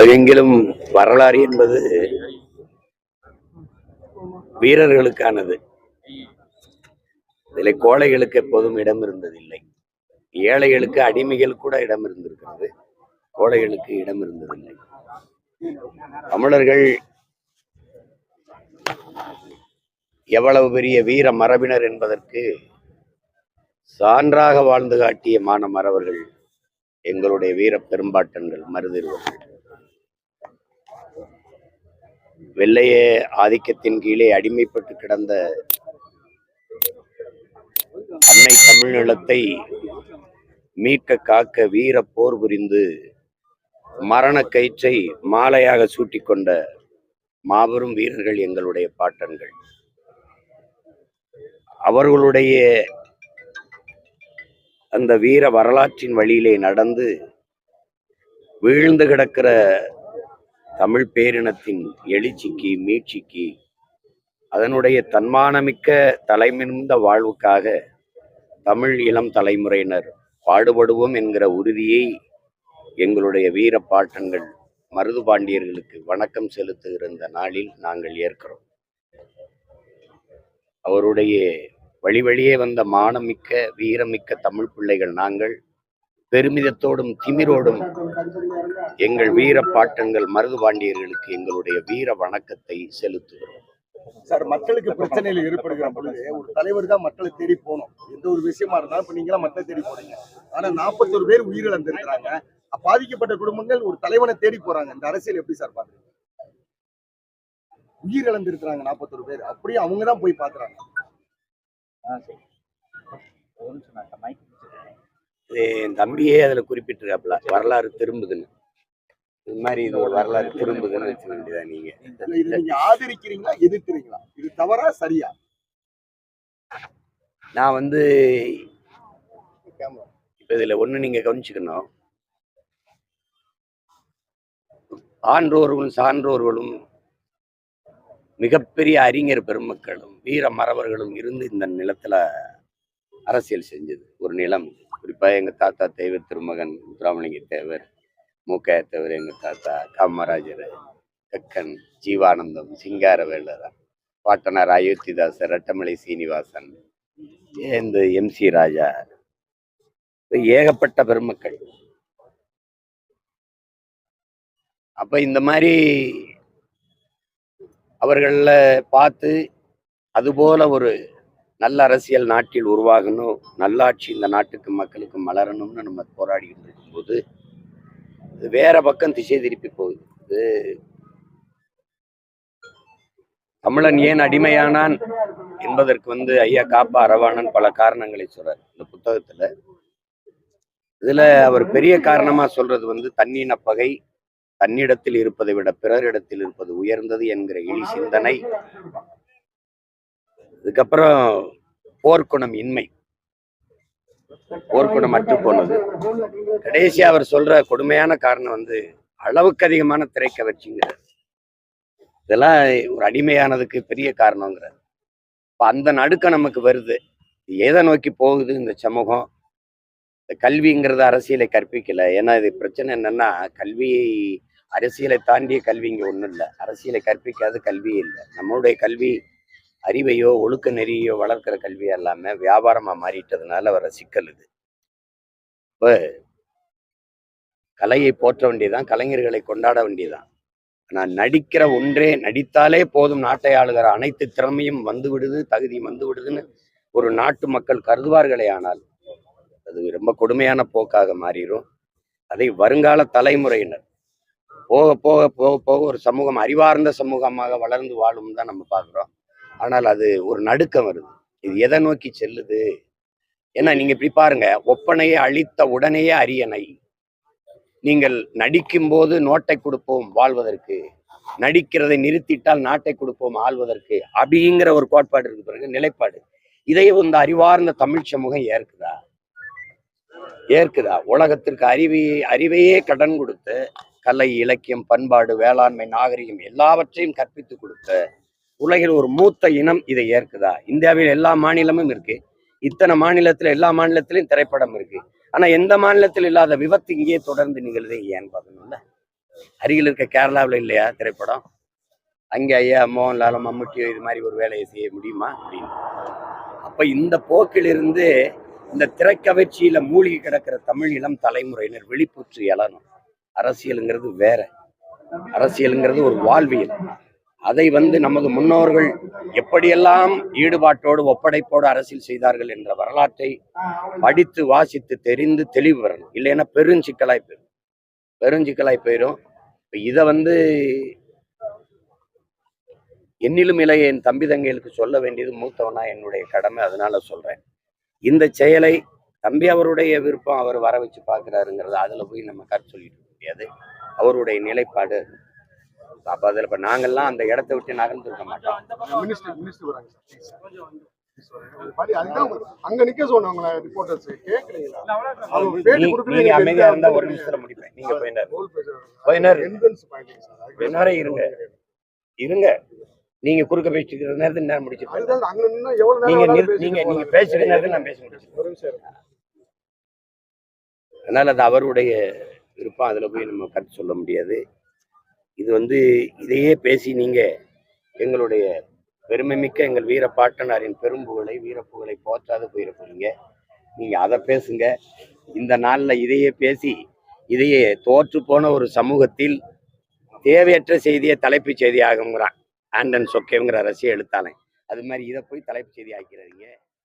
உலகெங்கிலும் வரலாறு என்பது வீரர்களுக்கானது. இதில் கோழைகளுக்கு எப்போதும் இடம் இருந்ததில்லை. ஏழைகளுக்கு அடிமைகள் கூட இடம் இருந்திருக்கிறது. கோழைகளுக்கு இடம் இருந்ததில்லை. தமிழர்கள் எவ்வளவு பெரிய வீர மரபினர் என்பதற்கு சான்றாக வாழ்ந்து காட்டிய மான மறவர்கள் எங்களுடைய வீர பெரும்பாட்டன்கள் மருதிருவர்கள். வெள்ளைய ஆதிக்கத்தின் கீழே அடிமைப்பட்டு கிடந்த அன்னை தமிழ் நிலத்தை மீட்க காக்க வீர போர் புரிந்து மரண கயிற்றை மாலையாக சூட்டிக்கொண்ட மாபெரும் வீரர்கள் எங்களுடைய பாட்டன்கள். அவர்களுடைய அந்த வீர வரலாற்றின் வழியிலே நடந்து வீழ்ந்து கிடக்கிற தமிழ் பேரினத்தின் எழுச்சிக்கு மீட்சிக்கு அதனுடைய தன்மானமிக்க தலைமிருந்த வாழ்வுக்காக தமிழ் இளம் தலைமுறையினர் பாடுபடுவோம் என்கிற உறுதியை எங்களுடைய வீர பாட்டங்கள் மருது பாண்டியர்களுக்கு வணக்கம் செலுத்துகிற இந்த நாளில் நாங்கள் ஏற்கிறோம். அவருடைய வழி வழியே வந்த மானமிக்க வீரமிக்க தமிழ் பிள்ளைகள் நாங்கள் பெருமிதத்தோடும் திமிரோடும் எங்கள் வீர பாட்டன்கள் மருது பாண்டியர்களுக்கு எங்களுடைய வீர வணக்கத்தை செலுத்துகிறோம். சார் மக்களுக்கு பிரச்சனைகள் ஏற்படுகிற பொழுது ஒரு தலைவர் தான் மக்களை தேடி போகணும். எந்த ஒரு விஷயமா இருந்தாலும் இப்ப நீங்களாம் மக்களை தேடி போறீங்க. ஆனா நாற்பத்தொரு பேர் உயிரிழந்திருக்கிறாங்க. பாதிக்கப்பட்ட குடும்பங்கள் ஒரு தலைவனை தேடி போறாங்க. இந்த அரசியல் எப்படி சார் பாக்குறீங்க? உயிரிழந்திருக்கிறாங்க நாற்பத்தொரு பேர். அப்படியே அவங்க தான் போய் பாக்குறாங்க. என் தம்பியே அதில் குறிப்பிட்டிருக்காப்புல. வரலாறு திரும்புதுன்னு. இது மாதிரி இது ஒரு வரலாறு திரும்புதுன்னு வச்சுக்க வேண்டியதா நீங்க. இதை நீங்க ஆதரிக்கிறீங்களா எதிர்க்கிறீங்களா? இது தவறா சரியா? நான் வந்து இப்போ இதில் ஒன்று நீங்கள் கவனிச்சுக்கணும். ஆன்றோர்களும் சான்றோர்களும் மிகப்பெரிய அறிஞர் பெருமக்களும் வீர மறவர்களும் இருந்து இந்த நிலத்துல அரசியல் செஞ்சது. ஒரு நிலம். குறிப்பாக எங்கள் தாத்தா தெய்வ திருமகன் முத்துராமலிங்க தேவர் மூக்கைய தேவர் எங்கள் தாத்தா காமராஜர் கக்கன் ஜீவானந்தம் சிங்காரவேலர் பாட்டனார் அயோத்திதாசர் ரட்டமலை சீனிவாசன் இந்த எம்சி ராஜா. ஏகப்பட்ட பெருமக்கள். அப்ப இந்த மாதிரி அவர்கள பார்த்து அதுபோல ஒரு நல்ல அரசியல் நாட்டில் உருவாகணும் நல்லாட்சி இந்த நாட்டுக்கு மக்களுக்கு மலரணும்னு நம்ம போராடிக்கிட்டு இருக்கும்போது வேற பக்கம் திசை திருப்பி போகுது. இது தமிழன் ஏன் அடிமையானான் என்பதற்கு வந்து ஐயா காப்பா அரவாணன் பல காரணங்களை சொல்றார் இந்த புத்தகத்துல. இதுல அவர் பெரிய காரணமா சொல்றது வந்து தன்னின பகை தன்னிடத்தில் இருப்பதை விட பிறரிடத்தில் இருப்பது உயர்ந்தது என்கிற இழி சிந்தனை. இதுக்கப்புறம் போர்க்குணம் இன்மை. போர்க்குணம் அற்று போனது. கடைசி அவர் சொல்ற கொடுமையான காரணம் வந்து அளவுக்கு அதிகமான திரை கவர்ச்சிங்கிறார் இதெல்லாம் ஒரு அடிமையானதுக்கு பெரிய காரணங்கிறார். இப்போ அந்த நடுக்கம் நமக்கு வருது. எதை நோக்கி போகுது இந்த சமூகம்? இந்த கல்விங்கிறது அரசியலை கற்பிக்கல. ஏன்னா இது பிரச்சனை என்னன்னா கல்வி அரசியலை தாண்டிய கல்வி இங்கே ஒண்ணும் இல்லை. அரசியலை கற்பிக்காத கல்வியே இல்லை. நம்மளுடைய கல்வி அறிவையோ ஒழுக்க நெறியோ வளர்க்கிற கல்வி எல்லாமே வியாபாரமா மாறிட்டதுனால வர சிக்கல் இது. இப்போ கலையை போற்ற வேண்டியதான் கலைஞர்களை கொண்டாட வேண்டியதான் ஆனால் நடிக்கிற ஒன்றே நடித்தாலே போதும் நாட்டை ஆளுகிற அனைத்து திறமையும் வந்து விடுது தகுதியும் வந்து விடுதுன்னு ஒரு நாட்டு மக்கள் கருதுவார்களே ஆனால் அது ரொம்ப கொடுமையான போக்காக மாறிடும் அதை வருங்கால தலைமுறையினர் போக போக போக போக ஒரு சமூகம் அறிவார்ந்த சமூகமாக வளர்ந்து வாழும் தான் நம்ம பார்க்குறோம். ஆனால் அது ஒரு நடுக்கம் வருது. இது எதை நோக்கி செல்லுது? ஏன்னா நீங்க இப்படி பாருங்க ஒப்பனையை அழித்த உடனேயே அரியணை. நீங்கள் நடிக்கும் போது நோட்டை கொடுப்போம் வாழ்வதற்கு. நடிக்கிறதை நிறுத்திட்டால் நாட்டை கொடுப்போம் ஆள்வதற்கு. அப்படிங்கிற ஒரு கோட்பாடு இருக்கு பிறகு நிலைப்பாடு. இதை இந்த அறிவார்ந்த தமிழ் சமூகம் ஏற்குதா? ஏற்குதா? உலகத்திற்கு அறிவை அறிவையே கடன் கொடுத்து கலை இலக்கியம் பண்பாடு வேளாண்மை நாகரிகம் எல்லாவற்றையும் கற்பித்து கொடுத்த உலகில் ஒரு மூத்த இனம் இதை ஏற்குதா? இந்தியாவில் எல்லா மாநிலமும் இருக்கு. இத்தனை மாநிலத்துல எல்லா மாநிலத்திலையும் திரைப்படம் இருக்கு. ஆனா எந்த மாநிலத்தில் இல்லாத விபத்து இங்கே தொடர்ந்து நிகழ்தே ஏன்னு பார்க்கணும்ல? அருகில் இருக்க கேரளாவில் இல்லையா திரைப்படம்? அங்கே ஐயா மோகன்லாலும் மம்முட்டியோ இது மாதிரி ஒரு வேலையை செய்ய முடியுமா? அப்படின்னு அப்ப இந்த போக்கிலிருந்து இந்த திரைக்கவர்ச்சியில மூழ்கி கிடக்கிற தமிழ் இளம் தலைமுறையினர் விழிப்புற்று எழணும். அரசியலுங்கிறது வேற. அரசியலுங்கிறது ஒரு வாழ்வியல். அதை வந்து நமது முன்னோர்கள் எப்படியெல்லாம் ஈடுபாட்டோடு ஒப்படைப்போடு அரசியல் செய்தார்கள் என்ற வரலாற்றை படித்து வாசித்து தெரிந்து தெளிவு வரணும் இல்லைன்னா பெருஞ்சிக்கலாய் போயிடும். பெருஞ்சிக்கலாய் போயிடும். இதை வந்து என்னிலும் இல்லையே என் தம்பி தங்கைகளுக்கு சொல்ல வேண்டியது மூத்தவனா என்னுடைய கடமை அதனால சொல்றேன். இந்த செயலை தம்பி அவருடைய விருப்பம் அவர் வர வச்சு பார்க்குறாருங்கிறது அதில் போய் நம்ம கற்று சொல்லிட்டு முடியாது. அவருடைய நிலைப்பாடு அப்போ அதில் இப்போ நாங்கள்லாம் அந்த இடத்த விட்டு நகர்ந்துருக்க மாட்டோம். அங்க நிக்க சொன்னவங்கள ரிப்போர்ட்டர்ஸ் கேக்குறீங்களா அமைதியா இருந்தா ஒரு நிமிஷத்துல முடிப்பேன். நீங்க போயினாரு. போயினாரு இருங்க. இருங்க. நீங்க குறுக்க பேசிட்டு இருக்கிற நேரத்தில் நேரம் நேரம் நீங்க நீங்க நீங்க போலாம். பேசுற நேரத்தில் நான் பேச முடியும் ஒரு நிமிஷம் இருங்க. அதனால அது அவருடைய விருப்பம். அதில் போய் நம்ம கருத்து சொல்ல முடியாது. இது வந்து இதையே பேசி நீங்க எங்களுடைய பெருமைமிக்க எங்கள் வீர பாட்டனாரின் பெரும்புகளை வீரப்புகளை போற்றாத போயிட போறீங்க. நீங்க அதை பேசுங்க. இந்த நாளில் இதையே பேசி இதையே தோற்று போன ஒரு சமூகத்தில் தேவையற்ற செய்தியை தலைப்புச் செய்தி ஆகுங்கிறான் ஆண்டன் சொக்கேங்கிற ரசிய எழுத்தாளன். அது மாதிரி இதை போய் தலைப்புச் செய்தி ஆக்கிறீங்க